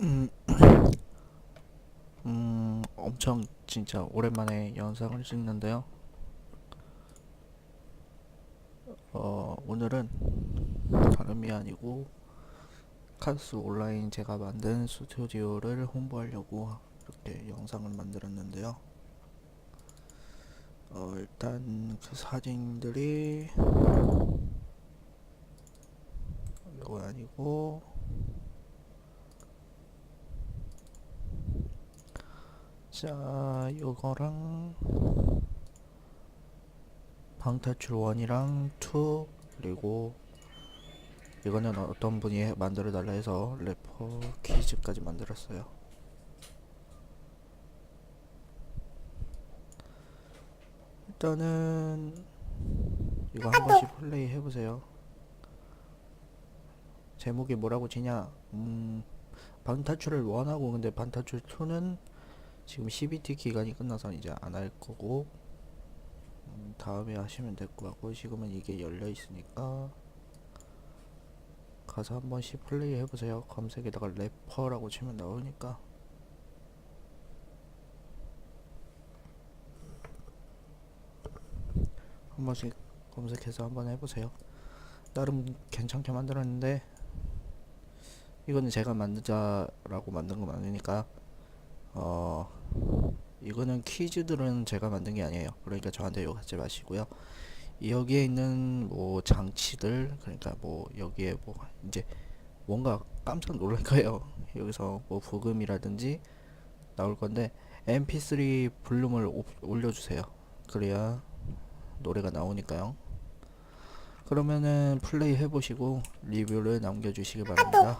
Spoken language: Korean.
음, 음, 엄청 진짜 오랜만에 영상을 찍는데요. 어, 오늘은 다름이 아니고 카스 온라인 제가 만든 스튜디오를 홍보하려고 이렇게 영상을 만들었는데요. 어, 일단 그 사진들이 이거 아니고 자, 요거랑 방탈출 1이랑 2 그리고 이거는 어떤 분이 해- 만들어 달라 해서 래퍼 퀴즈까지 만들었어요. 일단은 이거 한 번씩 플레이 해보세요. 제목이 뭐라고 지냐? 음, 방탈출을 원하고 근데 방탈출 2는 지금 CBT 기간이 끝나서 이제 안 할 거고 음, 다음에 하시면 될 것 같고 지금은 이게 열려 있으니까 가서 한 번씩 플레이 해보세요. 검색에다가 래퍼라고 치면 나오니까 한 번씩 검색해서 한번 해보세요. 나름 괜찮게 만들었는데 이거는 제가 만들자라고 만든 건 아니니까 어 이거는 퀴즈들은 제가 만든 게 아니에요. 그러니까 저한테 욕하지 마시고요. 여기에 있는 뭐 장치들 그러니까 뭐 여기에 뭐 이제 뭔가 깜짝 놀랄 거예요. 여기서 뭐 부금이라든지 나올 건데 mp3 볼륨을 오- 올려주세요. 그래야 노래가 나오니까요. 그러면은 플레이 해보시고 리뷰를 남겨주시기 바랍니다.